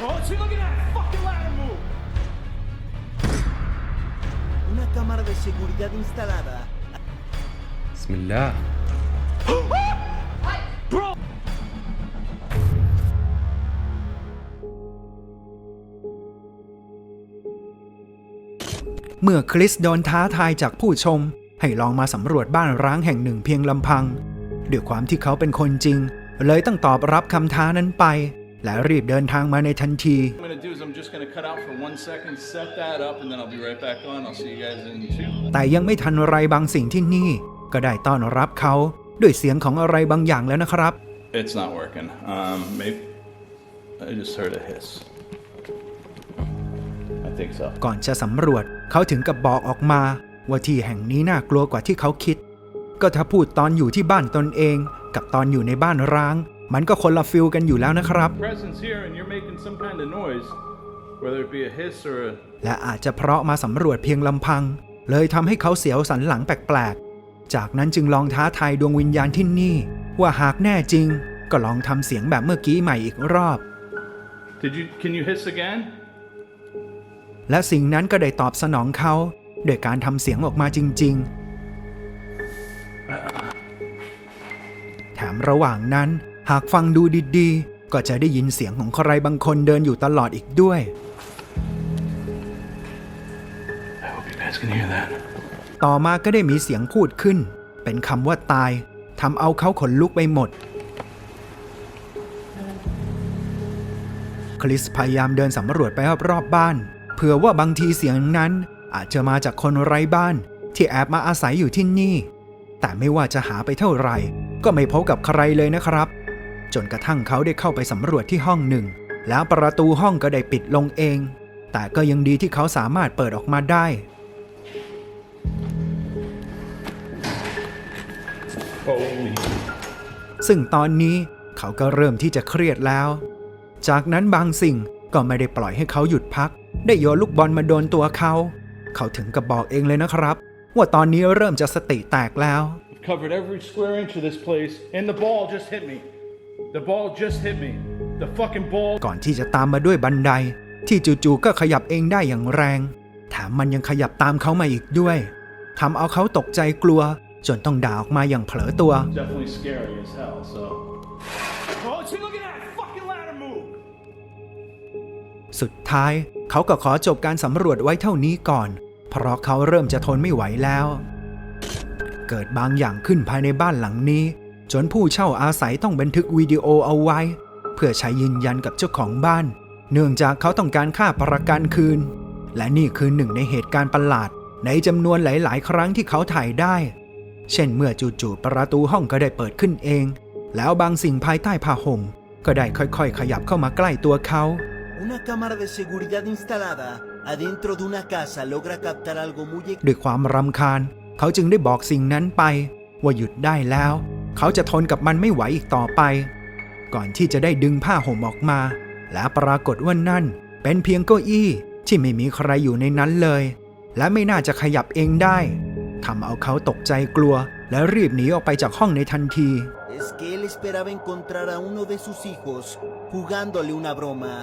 Don't you look at that fucking ladder move! Una cámara de seguridad instalada. บิสมิลลาห์ Bro! เมื่อคริสโดนท้าทายจากผู้ชม ให้ลองมาสำรวจบ้านร้างแห่งหนึ่งเพียงลำพัง ด้วยความที่เขาเป็นคนจริง เลยต้องตอบรับคำท้านั้นไป และรีบเดินทางมาในทันที What I'm gonna do is I'm just gonna cut out for one second, set that up, and then I'll be right back on. I'll see you guys in two. แต่ยังไม่ทันไรบางสิ่งที่นี่ ก็ได้ต้อนรับเขาด้วยเสียงของอะไรบางอย่างแล้วนะครับ It's not working. Um, maybe I just heard a hiss. I think so. ก่อนจะสำรวจเขาถึงกับบอกออกมา ว่าที่แห่งนี้น่ากลัวกว่าที่เขาคิด ก็ถ้าพูดตอนอยู่ที่บ้านตนเอง กับตอนอยู่ในบ้านร้าง มันก็คนละฟิลกันอยู่แล้วนะครับ Presence here, and you're making some kind of noise, whether it be a hiss or a และอาจจะเพราะมาสำรวจเพียงลำพัง เลยทำให้เขาเสียวสันหลังแปลกๆ จากนั้นจึงลองท้าทายดวงวิญญาณที่นี่ ว่าหากแน่จริง ก็ลองทำเสียงแบบเมื่อกี้ใหม่อีกรอบ Did you? Can you hiss again? และสิ่งนั้นก็ได้ตอบสนองเขาโดยการทำเสียงออกมาจริง ๆ แถมระหว่างนั้น หากฟังดูดีๆ ก็จะได้ยินเสียงของใครบางคนเดินอยู่ตลอดอีกด้วย I hope you guys can hear that. ต่อมาก็ได้มีเสียงพูดขึ้น เป็นคำว่าตายทำเอาเขาขนลุกไปหมด คริสพยายามเดินสำรวจไปรอบๆบ้าน เผื่อว่าบางทีเสียงนั้น อาจจะมาจากคนไร้บ้าน ที่แอบมาอาศัยอยู่ที่นี่ แต่ไม่ว่าจะหาไปเท่าไหร่ ก็ไม่พบกับใครเลยนะครับ จนกระทั่งเขาได้เข้าไปสำรวจที่ห้องหนึ่ง แล้วประตูห้องก็ได้ปิดลงเอง แต่ก็ยังดีที่เขาสามารถเปิดออกมาได้ ซึ่งตอนนี้เขาก็เริ่มที่จะเครียดแล้ว จากนั้นบางสิ่งก็ไม่ได้ปล่อยให้เขาหยุดพัก ได้โยนลูกบอลมาโดนตัวเขา เขาถึงกับบอกเองเลยนะครับ ว่าตอนนี้เริ่มจะสติแตกแล้ว Covered every square inch of this place, and the ball just hit me. The ball just hit me. The fucking ball. ก่อนที่จะตามมาด้วยบันได ที่จู่ๆก็ขยับเองได้อย่างแรงแถมมันยังขยับตามเขามาอีกด้วยทำเอาเขาตกใจกลัว จนต้องด่าออกมาอย่างเผลอตัว Definitely scary as hell. So. Don't you look at that fucking ladder move! สุดท้ายเขาก็ขอจบการสำรวจไว้เท่านี้ก่อน เพราะเขาเริ่มจะทนไม่ไหวแล้ว เกิดบางอย่างขึ้นภายในบ้านหลังนี้ จนผู้เช่าอาศัยต้องบันทึกวิดีโอเอาไว้ เพื่อใช้ยืนยันกับเจ้าของบ้าน เนื่องจากเขาต้องการค่าประกันคืน และนี่คือหนึ่งในเหตุการณ์ประหลาด ในจำนวนหลาย ๆ ครั้งที่เขาถ่ายได้ เช่นเมื่อจู่ๆประตูห้องก็ได้เปิดขึ้นเอง แล้วบางสิ่งภายใต้ผ้าห่มก็ได้ค่อยๆ ขยับเข้ามาใกล้ตัวเขา Una cámara de seguridad instalada adentro de una casa logra captar algo muy ด้วยความรำคาญ เขาจึงได้บอกสิ่งนั้นไป ว่าหยุดได้แล้ว เขาจะทนกับมันไม่ไหวอีกต่อไป ก่อนที่จะได้ดึงผ้าห่มออกมา และปรากฏว่านั่น เป็นเพียงเก้าอี้ที่ไม่มีใครอยู่ในนั้นเลย และไม่น่าจะขยับเองได้ทำเอาเขาตกใจกลัว และรีบหนีออกไปจากห้องในทันที Es que él esperaba encontrar a uno de sus hijos jugándole una broma,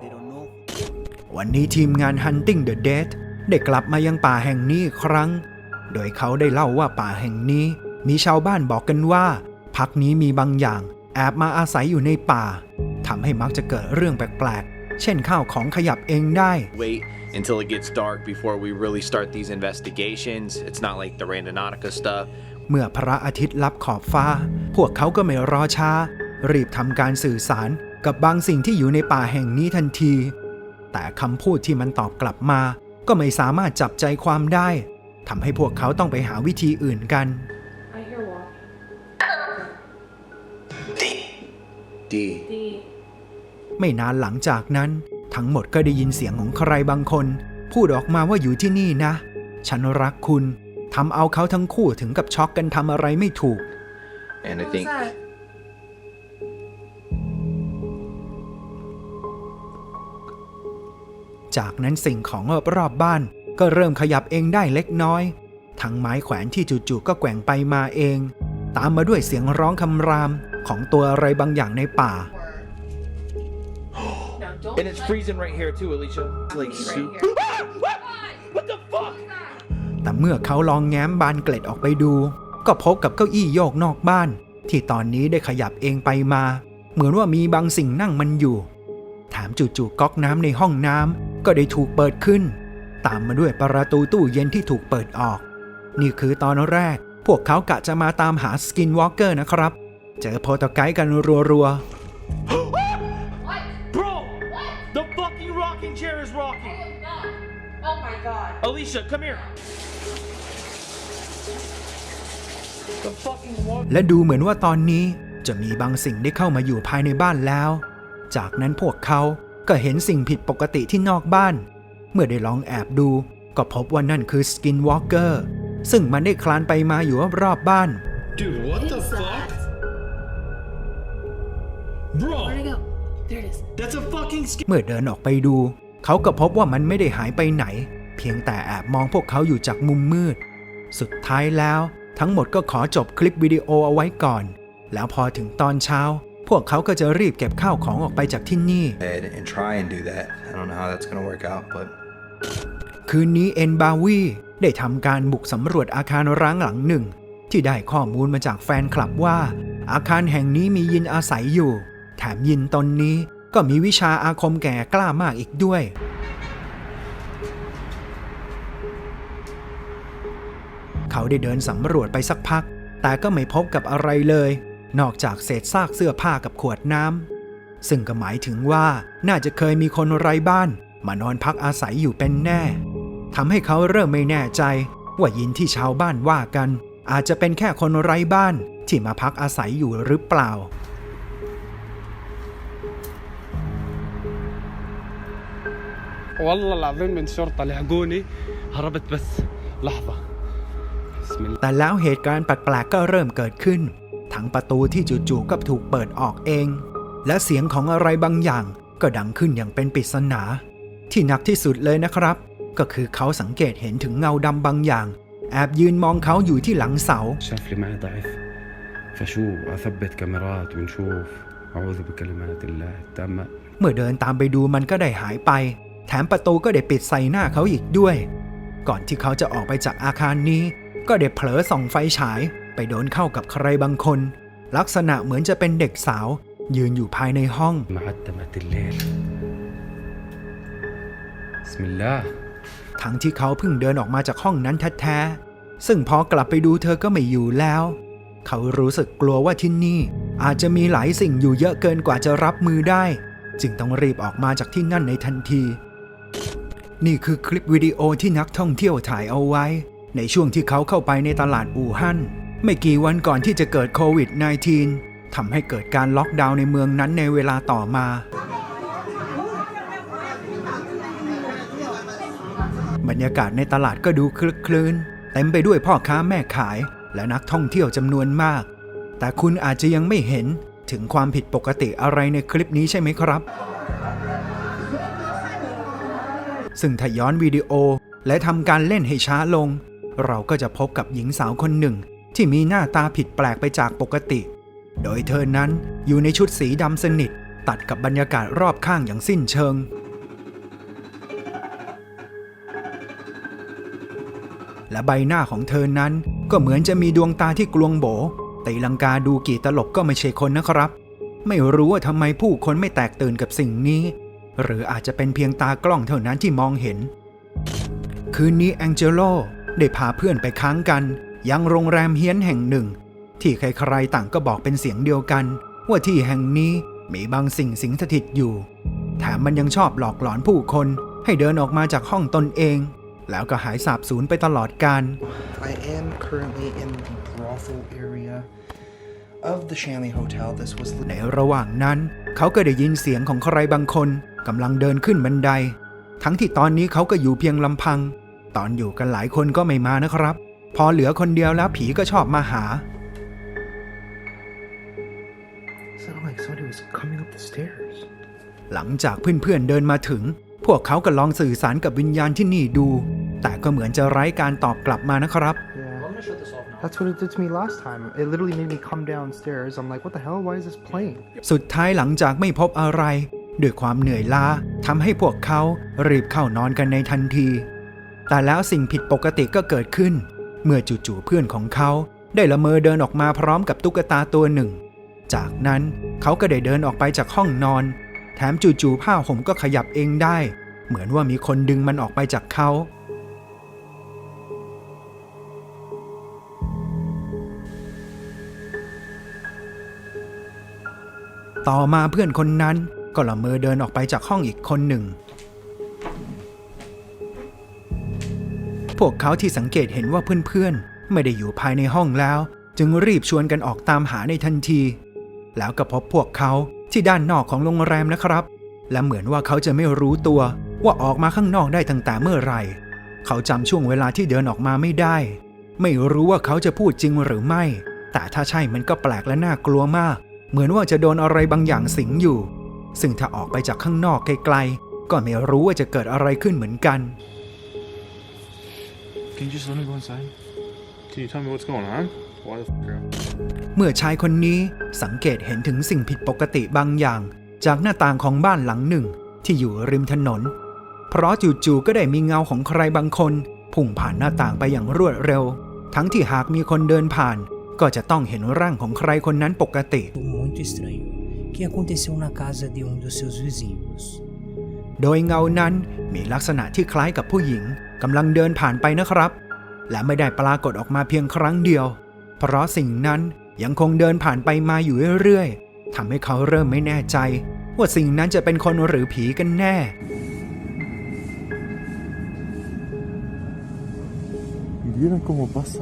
pero no. วันนี้ทีมงาน Hunting the Dead ได้กลับมายังป่าแห่งนี้อีกครั้ง โดยเขาได้เล่าว่าป่าแห่งนี้ มีชาวบ้านบอกกันว่า พักนี้มีบางอย่าง แอบมาอาศัยอยู่ในป่าทำให้มักจะเกิดเรื่องแปลกๆ เช่นข้าวของขยับเองได้ wait until it gets dark before we really start these investigations. It's not like the Randonautica stuff. เมื่อพระอาทิตย์ลับขอบฟ้า พวกเขาก็ไม่รอช้า รีบทำการสื่อสารกับบางสิ่งที่อยู่ในป่าแห่งนี้ทันที แต่คำพูดที่มันตอบกลับมา ก็ไม่สามารถจับใจความได้ทำให้พวกเขาต้องไปหาวิธีอื่นกัน D. D. ไม่นานหลังจากนั้น ทั้งหมดก็ได้ยินเสียงของใครบางคน พูดออกมาว่าอยู่ที่นี่นะ ฉันรักคุณทำเอาเขาทั้งคู่ถึงกับช็อกกันทำอะไรไม่ถูก And I Who's think that? จากนั้นสิ่งของรอบๆบ้าน ก็เริ่มขยับเองได้เล็กน้อย ทั้งไม้แขวนที่จู่ๆก็แกว่งไปมาเอง ตามมาด้วยเสียงร้องคำราม ของตัวอะไรบางอย่างในป่า No, Don't And it's touch freezing right here too, Alicia. Like me right soup. here. What the fuck? แต่เมื่อเขาลองแง้มบานเกล็ดออกไปดู ก็พบกับเก้าอี้โยกนอกบ้าน ที่ตอนนี้ได้ขยับเองไปมา เหมือนว่ามีบางสิ่งนั่งมันอยู่ แถมจู่ๆก๊อกน้ำในห้องน้ำก็ได้ถูกเปิดขึ้น ตามมาด้วยประตูตู้เย็นที่ถูกเปิดออก นี่คือตอนแรก พวกเขากะจะมาตามหาสกินวอล์กเกอร์นะครับ เจอโพตไกด์กันรัว What? Bro! What? The fucking rocking chair is I rocking. am not. Oh my god. Alicia, come here. The fucking wall. ๆและดูเหมือนว่าตอนนี้จะมีบางสิ่งได้เข้ามาอยู่ภายในบ้านแล้ว จากนั้นพวกเขาก็เห็นสิ่งผิดปกติที่นอกบ้าน เมื่อได้ลองแอบดูก็พบว่านั่นคือสกินวอล์กเกอร์ซึ่งมันได้คลานไปมาอยู่รอบๆบ้าน Dude, what the Is fuck? That? Bro, Where'd it go? There it is. that's a fucking sk- เมื่อเดินออกไปดู เขาก็พบว่ามันไม่ได้หายไปไหน เพียงแต่แอบมองพวกเขาอยู่จากมุมมืด สุดท้ายแล้ว ทั้งหมดก็ขอจบคลิปวิดีโอเอาไว้ก่อน แล้วพอถึงตอนเช้า พวกเขาก็จะรีบเก็บข้าวของออกไปจากที่นี่ head and try and do that. I don't know how that's gonna work out, but คืนนี้เอ็นบาวีได้ทำการบุกสำรวจอาคารร้างหลังหนึ่ง ที่ได้ข้อมูลมาจากแฟนคลับว่า อาคารแห่งนี้มียินอาศัยอยู่ แถมยินตนนี้ก็มีวิชาอาคมแก่กล้ามากอีกด้วย เขาได้เดินสำรวจไปสักพัก แต่ก็ไม่พบกับอะไรเลย นอกจากเศษซากเสื้อผ้ากับขวดน้ำซึ่งก็หมายถึงว่าน่าจะเคยมีคนไร้บ้าน มานอนพักอาศัยอยู่เป็นแน่ทำให้เขาเริ่มไม่แน่ใจ ว่ายินที่ชาวบ้านว่ากัน อาจจะเป็นแค่คนไร้บ้านที่มาพักอาศัยอยู่หรือเปล่า والله العظيم من شرطة لحقوني هربت بس لحظة بسم الله แต่แล้วเหตุการณ์แปลกๆก็เริ่มเกิดขึ้น ทั้งประตูที่จู่ๆก็ถูกเปิดออกเอง และเสียงของอะไรบางอย่างก็ดังขึ้นอย่างเป็นปริศนา ที่หนักที่สุดเลยนะครับ ก็คือเขาสังเกตเห็นถึงเงาดำบางอย่าง แอบยืนมองเขาอยู่ที่หลังเสา شاف لي معي ضعيف فشو اثبت كاميرات ونشوف اعوذ بكلمات الله التامه เมื่อเดินตามไปดูมันก็ได้หายไป แ แถมประตูก็ได้ปิดใส่หน้าเขาอีกด้วย ก่อนที่เขาจะออกไปจากอาคารนี้ ก็ได้เผลอส่องไฟฉาย ไปโดนเข้ากับใครบางคน ลักษณะเหมือนจะเป็นเด็กสาว ยืนอยู่ภายในห้องทั้งที่เขาเพิ่งเดินออกมาจากห้องนั้นแท้ๆซึ่งพอกลับไปดูเธอก็ไม่อยู่แล้ว เขารู้สึกกลัวว่าที่นี่ อาจจะมีหลายสิ่งอยู่เยอะเกินกว่าจะรับมือได้ จึงต้องรีบออกมาจากที่นั่นในทันที นี่คือคลิปวิดีโอที่นักท่องเที่ยวถ่ายเอาไว้ ในช่วงที่เขาเข้าไปในตลาดอู่ฮั่นไม่กี่วันก่อนที่จะเกิดโควิด -19 ทำให้เกิดการล็อกดาวน์ในเมืองนั้นในเวลาต่อมา บรรยากาศในตลาดก็ดูคลึกคลื้นเต็มไปด้วยพ่อค้าแม่ขายและนักท่องเที่ยวจำนวนมาก แต่คุณอาจจะยังไม่เห็นถึงความผิดปกติอะไรในคลิปนี้ใช่ไหมครับ ซึ่งถ้าย้อนวิดีโอและทำการเล่นให้ช้าลง เราก็จะพบกับหญิงสาวคนหนึ่ง ที่มีหน้าตาผิดแปลกไปจากปกติ โดยเธอนั้นอยู่ในชุดสีดำสนิท ตัดกับบรรยากาศรอบข้างอย่างสิ้นเชิง และใบหน้าของเธอนั้นก็เหมือนจะมีดวงตาที่กลวงโบตีลังกาดูกี่ตลบก็ไม่ใช่คนนะครับ ไม่รู้ว่าทำไมผู้คนไม่แตกตื่นกับสิ่งนี้ หรืออาจจะเป็นเพียงตากล้องเท่านั้นที่มองเห็น คืนนี้แองเจโลได้พาเพื่อนไปค้างกัน ยังโรงแรมเฮี้ยนแห่งหนึ่ง ที่ใครๆต่างก็บอกเป็นเสียงเดียวกัน ว่าที่แห่งนี้มีบางสิ่งสิงสถิตอยู่ แถมมันยังชอบหลอกหลอนผู้คน ให้เดินออกมาจากห้องตนเอง แล้วก็หายสาบสูญไปตลอดกาล I am currently in the brothel area of the Shanley Hotel. This was ในระหว่างนั้น เขาก็ได้ยินเสียงของใครบางคนกำลังเดินขึ้นบันได ทั้งที่ตอนนี้เขาก็อยู่เพียงลำพัง ตอนอยู่กันหลายคนก็ไม่มานะครับ พอเหลือคนเดียวแล้วผีก็ชอบมาหา sounded like somebody was coming up the stairs. หลังจากเพื่อนๆเดินมาถึง พวกเขาก็ลองสื่อสารกับวิญญาณที่นี่ดู แต่ก็เหมือนจะไร้การตอบกลับมานะครับ Yeah. That's what it did to me last time. It literally made me come downstairs. I'm like, what the hell? Why is this playing? สุดท้ายหลังจากไม่พบอะไร ด้วยความเหนื่อยล้าทำให้พวกเขารีบเข้านอนกันในทันที แต่แล้วสิ่งผิดปกติก็เกิดขึ้น เมื่อจู่ๆเพื่อนของเขาได้ละเมอเดินออกมาพร้อมกับตุ๊กตาตัวหนึ่ง จากนั้นเขาก็ได้เดินออกไปจากห้องนอน แถมจู่ๆผ้าห่มก็ขยับเองได้ เหมือนว่ามีคนดึงมันออกไปจากเขา ต่อมาเพื่อนคนนั้นก็ละเมอเดินออกไปจากห้องอีกคนหนึ่ง พวกเขาที่สังเกตเห็นว่าเพื่อนๆ ไม่ได้อยู่ภายในห้องแล้ว จึงรีบชวนกันออกตามหาในทันที แล้วก็พบพวกเขาที่ด้านนอกของโรงแรมนะครับ และเหมือนว่าเขาจะไม่รู้ตัวว่าออกมาข้างนอกได้ตั้งแต่เมื่อไหร่ เขาจำช่วงเวลาที่เดินออกมาไม่ได้ ไม่รู้ว่าเขาจะพูดจริงหรือไม่ แต่ถ้าใช่มันก็แปลกและน่ากลัวมาก เหมือนว่าจะโดนอะไรบางอย่างสิงอยู่ ซึ่งถ้าออกไปจากข้างนอกไกลๆ ก็ไม่รู้ว่าจะเกิดอะไรขึ้นเหมือนกัน Can you just let me go inside? Can you tell me what's going on? Why the fuck are เมื่อชายคนนี้สังเกตเห็นถึงสิ่งผิดปกติบางอย่าง จากหน้าต่างของบ้านหลังหนึ่ง ที่อยู่ริมถนน เพราะจู่ๆก็ได้มีเงาของใครบางคน พุ่งผ่านหน้าต่างไปอย่างรวดเร็ว ทั้งที่หากมีคนเดินผ่าน ก็จะต้องเห็นร่างของใครคนนั้นปกติ muito estranho que aconteceu na casa de um dos seus vizinhos. โดยเงานั้นมีลักษณะที่คล้ายกับผู้หญิงกำลังเดินผ่านไปนะครับ และไม่ได้ปรากฏออกมาเพียงครั้งเดียว เพราะสิ่งนั้นยังคงเดินผ่านไปมาอยู่เรื่อยๆทำให้เขาเริ่มไม่แน่ใจ ว่าสิ่งนั้นจะเป็นคนหรือผีกันแน่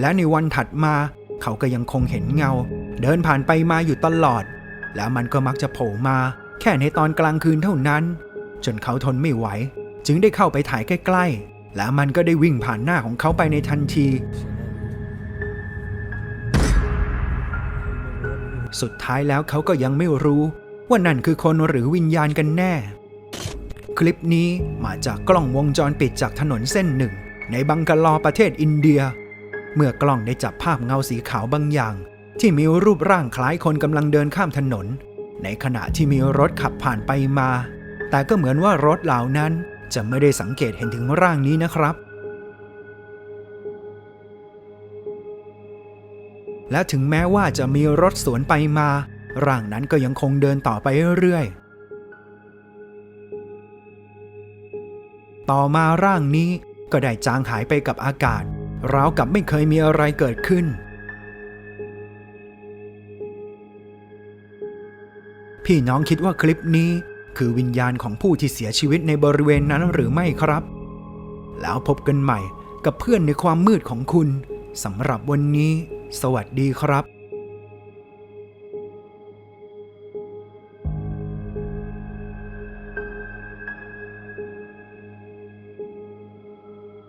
และในวันถัดมา เขาก็ยังคงเห็นเงา เดินผ่านไปมาอยู่ตลอด แล้วมันก็มักจะโผล่มาแค่ในตอนกลางคืนเท่านั้น จนเขาทนไม่ไหว จึงได้เข้าไปถ่ายใกล้ ๆ แล้วมันก็ได้วิ่งผ่านหน้าของเขาไปในทันที สุดท้ายแล้วเขาก็ยังไม่รู้ ว่านั่นคือคนหรือวิญญาณกันแน่ คลิปนี้มาจากกล้องวงจรปิดจากถนนเส้นหนึ่ง ในบังกลอประเทศอินเดีย เมื่อกล้องได้จับภาพเงาสีขาวบางอย่าง ที่มีรูปร่างคล้ายคนกำลังเดินข้ามถนน ในขณะที่มีรถขับผ่านไปมา แต่ก็เหมือนว่ารถเหล่านั้นจะไม่ได้สังเกตเห็นถึงร่างนี้นะครับ และถึงแม้ว่าจะมีรถสวนไปมา ร่างนั้นก็ยังคงเดินต่อไปเรื่อยๆ ต่อมาร่างนี้ก็ได้จางหายไปกับอากาศ ราวกับไม่เคยมีอะไรเกิดขึ้น พี่น้องคิดว่าคลิปนี้คือวิญญาณของผู้ที่เสียชีวิตในบริเวณนั้นหรือไม่ครับ แล้วพบกันใหม่กับเพื่อนในความมืดของคุณสำหรับวันนี้ สวัสดีครับ